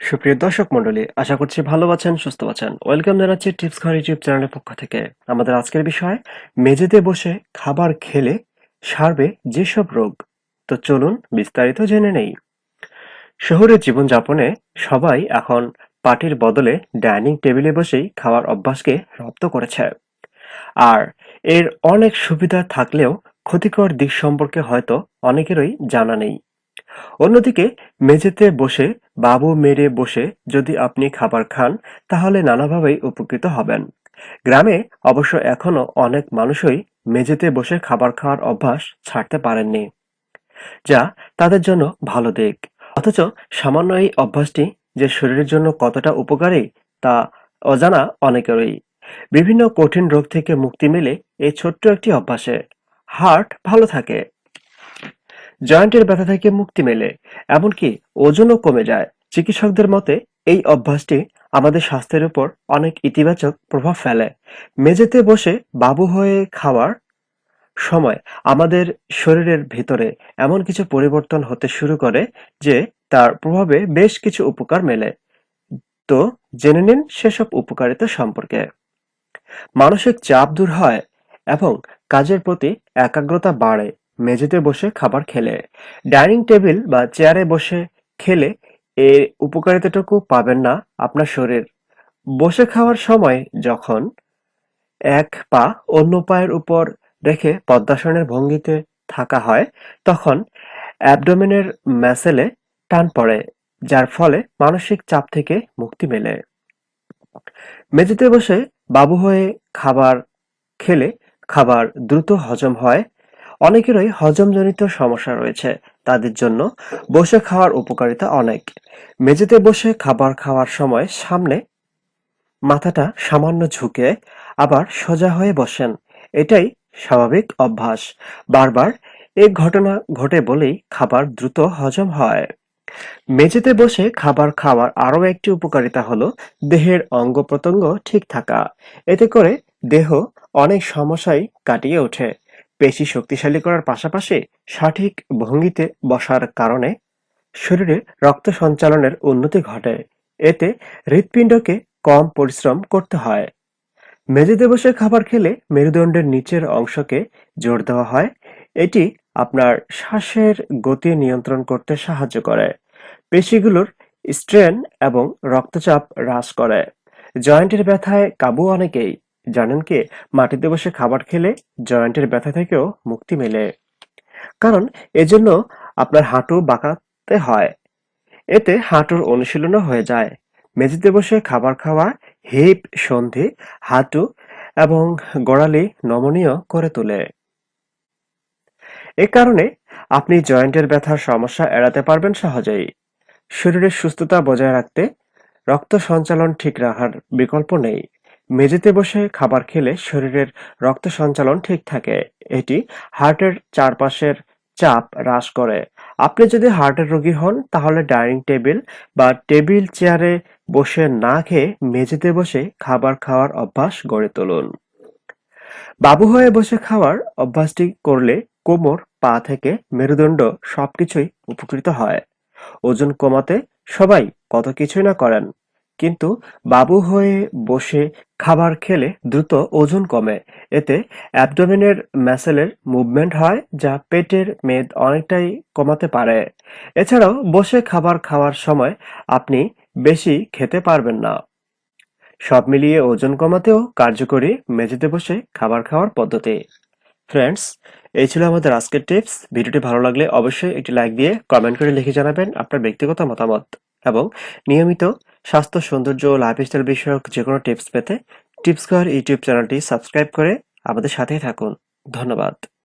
সুপ্রিয় দর্শক মণ্ডলী, আশা করছি ভালো আছেন, সুস্থ আছেন। ওয়েলকাম জানাচ্ছি টিপস ঘর ইউটিউব চ্যানেলের পক্ষ থেকে। আমাদের আজকের বিষয়, মেঝেতে বসে খাবার খেলে সারবে যেসব রোগ? তো চলুন বিস্তারিত জেনে নেই। শহরের জীবনযাপনে সবাই এখন পার্টির বদলে ডাইনিং টেবিলে বসেই খাওয়ার অভ্যাসকে রপ্ত করেছে। আর এর অনেক সুবিধা থাকলেও ক্ষতিকর দিক সম্পর্কে হয়তো অনেকেরই জানা নেই। অন্যদিকে, মেঝেতে বসে বাবু মেরে বসে যদি আপনি খাবার খান, তাহলে নানাভাবেই উপকৃত হবেন। গ্রামে অবশ্য এখনও অনেক মানুষই মেঝেতে বসে খাবার খাওয়ার অভ্যাস ছাড়তে পারেননি, যা তাদের জন্য ভালো দিক। অথচ সামান্য এই অভ্যাসটি যে শরীরের জন্য কতটা উপকারী, তা অজানা অনেকেরই। বিভিন্ন কঠিন রোগ থেকে মুক্তি মেলে এই ছোট্ট একটি অভ্যাসে। হার্ট ভালো থাকে। জয়েন্টের ব্যথা থেকে মুক্তি মেলে, এমনকি ওজনও কমে যায়। চিকিৎসকদের মতে, এই অভ্যাসটি আমাদের স্বাস্থ্যের উপর অনেক ইতিবাচক প্রভাব ফেলে। মেঝেতে বসে বাবু হয়ে খাওয়ার সময় আমাদের শরীরের ভিতরে এমন কিছু পরিবর্তন হতে শুরু করে যে তার প্রভাবে বেশ কিছু উপকার মেলে। তো জেনে নিন সেসব উপকারিতা সম্পর্কে। মানসিক চাপ দূর হয় এবং কাজের প্রতি একাগ্রতা বাড়ে। মেঝেতে বসে খাবার খেলে। ডাইনিং টেবিল বা চেয়ারে বসে খেলে এর উপকারিতাটুকু পাবেন না আপনার শরীর। বসে খাওয়ার সময় যখন এক পা অন্য পায়ের উপর রেখে পদ্মাসনের ভঙ্গিতে থাকা হয়, তখন অ্যাবডোমেনের ম্যাসেলে টান পড়ে, যার ফলে মানসিক চাপ থেকে মুক্তি মেলে। মেঝেতে বসে বাবু হয়ে খাবার খেলে খাবার দ্রুত হজম হয় অনেকেরই হজমজনিত সমস্যা রয়েছে। তাদের জন্য বসে খাওয়ার উপকারিতা অনেক। মেঝেতে বসে খাবার খাওয়ার সময় সামনে মাথাটা সামান্য ঝুঁকে আবার সোজা হয়ে বসেন। এটাই স্বাভাবিক অভ্যাস। বারবার এই ঘটনা ঘটে বলেই খাবার দ্রুত হজম হয়। মেঝেতে বসে খাবার খাওয়ার আরও একটি উপকারিতা হলো দেহের অঙ্গ প্রত্যঙ্গ ঠিক থাকা। এতে করে দেহ অনেক সমস্যায় কাটিয়ে ওঠে। পেশি শক্তিশালী করার পাশাপাশি সঠিক ভঙ্গিতে বসার কারণে শরীরে রক্ত সঞ্চালনের উন্নতি ঘটে। এতে হৃৎপিণ্ডকে কম পরিশ্রম করতে হয়। মেঝেতে বসে খাবার খেলে মেরুদণ্ডের নিচের অংশকে জোর দেওয়া হয়। এটি আপনার শ্বাসের গতি নিয়ন্ত্রণ করতে সাহায্য করে। পেশিগুলোর স্ট্রেন এবং রক্তচাপ হ্রাস করে। জয়েন্টের ব্যথায় কাবু অনেকেই জানেন কি, মাটিতে বসে খাবার খেলে জয়েন্টের ব্যথা থেকেও মুক্তি মেলে। কারণ এজন্য আপনার হাঁটু বাঁকাতে হয়। এতে হাঁটুর অনুশীলনও হয়ে যায়। মেঝেতে বসে খাবার খাওয়া, হিপ, সন্ধি, হাঁটু এবং গোড়ালি নমনীয় করে তোলে। এ কারণে আপনি জয়েন্টের ব্যথার সমস্যা এড়াতে পারবেন সহজেই। শরীরের সুস্থতা বজায় রাখতে রক্ত সঞ্চালন ঠিক রাখার বিকল্প নেই। মেঝেতে বসে খাবার খেলে শরীরের রক্ত সঞ্চালন ঠিক থাকে। এটি হার্টের চারপাশের চাপ হ্রাস করে। আপনি যদি হার্টের রোগী হন, তাহলে ডাইনিং টেবিল বা টেবিল চেয়ারে বসে না খেয়ে মেঝেতে বসে খাবার খাওয়ার অভ্যাস গড়ে তুলুন। বাবু হয়ে বসে খাওয়ার অভ্যাসটি করলে কোমর, পা থেকে মেরুদণ্ড সবকিছুই উপকৃত হয়। ওজন কমাতে সবাই কত কিছুই না করেন। কিন্তু বাবু হয়ে বসে খাবার খেলে দ্রুত ওজন কমে। এতে অ্যাবডোমিনের ম্যাসেলের মুভমেন্ট হয়, যা পেটের মেদ অনেকটাই কমাতে পারে। এছাড়াও বসে খাবার খাওয়ার সময় আপনি বেশি খেতে পারবেন না। সব মিলিয়ে ওজন কমাতেও কার্যকরী মেঝেতে বসে খাবার খাওয়ার পদ্ধতি। ফ্রেন্ডস, এই ছিল আমাদের আজকের টিপস। ভিডিওটি ভালো লাগলে অবশ্যই একটি লাইক দিয়ে কমেন্ট করে লিখে জানাবেন আপনার ব্যক্তিগত মতামত এবং নিয়মিত স্বাস্থ্য, সৌন্দর্য ও লাইফস্টাইল বিষয়ক যে কোনো টিপস পেতে টিপস ঘর ইউটিউব চ্যানেলটি সাবস্ক্রাইব করে আমাদের সাথেই থাকুন। ধন্যবাদ।